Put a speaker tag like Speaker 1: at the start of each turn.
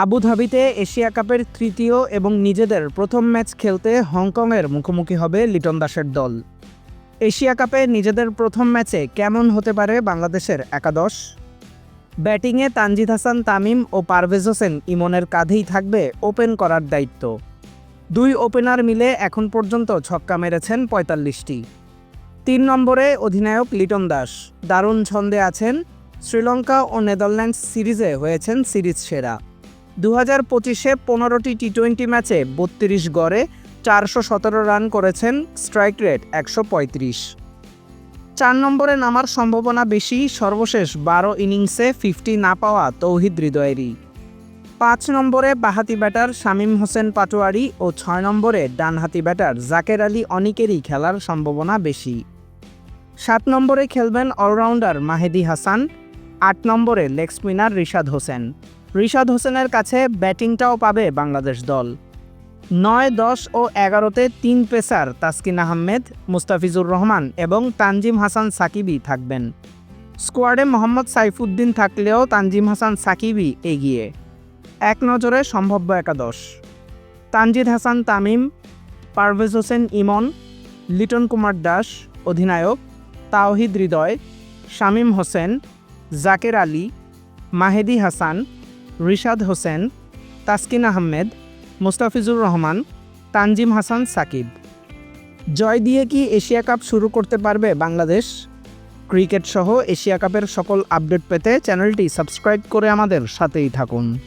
Speaker 1: আবুধাবিতে Asia কাপের তৃতীয় এবং নিজেদের প্রথম ম্যাচ খেলতে হংকংয়ের মুখোমুখি হবে লিটন দাসের দল। এশিয়া কাপে নিজেদের প্রথম ম্যাচে কেমন হতে পারে বাংলাদেশের একাদশ? ব্যাটিংয়ে তানজিদ হাসান, তামিম ও পারভেজ হোসেন ইমনের কাঁধেই থাকবে ওপেন করার দায়িত্ব। দুই ওপেনার মিলে এখন পর্যন্ত ছক্কা মেরেছেন পঁয়তাল্লিশটি। তিন নম্বরে অধিনায়ক লিটন দাস। দারুণ ছন্দে আছেন। শ্রীলঙ্কা ও নেদারল্যান্ডস সিরিজে হয়েছেন সিরিজ সেরা। দু হাজার পঁচিশে পনেরোটি টি টোয়েন্টি ম্যাচে বত্রিশ গড়ে চারশো সতেরো রান করেছেন স্ট্রাইক রেট একশো পঁয়ত্রিশ। চার নম্বরে নামার সম্ভাবনা বেশি, সর্বশেষ বারো ইনিংসে ফিফটি না পাওয়া তৌহিদ হৃদয়েরই। পাঁচ নম্বরে বাহাতি ব্যাটার শামীম হোসেন পাটোয়ারি ও ছয় নম্বরে ডানহাতি ব্যাটার জাকের আলী অনিকেরই খেলার সম্ভাবনা বেশি। সাত নম্বরে খেলবেন অলরাউন্ডার মাহেদি হাসান, আট নম্বরে লেগ স্পিনার রিশাদ হোসেন। রিশাদ হোসেনের কাছে ব্যাটিংটাও পাবে বাংলাদেশ দল। নয়, দশ ও এগারোতে তিন পেসার তাসকিন আহমেদ, মুস্তাফিজুর রহমান এবং তানজিম হাসান সাকিবই থাকবেন। স্কোয়াডে মোহাম্মদ সাইফুদ্দিন থাকলেও তানজিম হাসান সাকিবই এগিয়ে। এক নজরে সম্ভাব্য একাদশ। তানজিদ হাসান তামিম, পারভেজ হোসেন ইমন, লিটন কুমার দাস, অধিনায়ক তাওহিদ হৃদয়, শামীম হোসেন, জাকের আলী, মাহেদি হাসান রিশাদ হোসেন, তাসকিন আহমেদ, মুস্তাফিজুর রহমান, তানজিম হাসান সাকিব। জয় দিয়ে কি এশিয়া কাপ শুরু করতে পারবে বাংলাদেশ? ক্রিকেট সহ এশিয়া কাপের সকল আপডেট পেতে চ্যানেলটি সাবস্ক্রাইব করে আমাদের সাথেই থাকুন।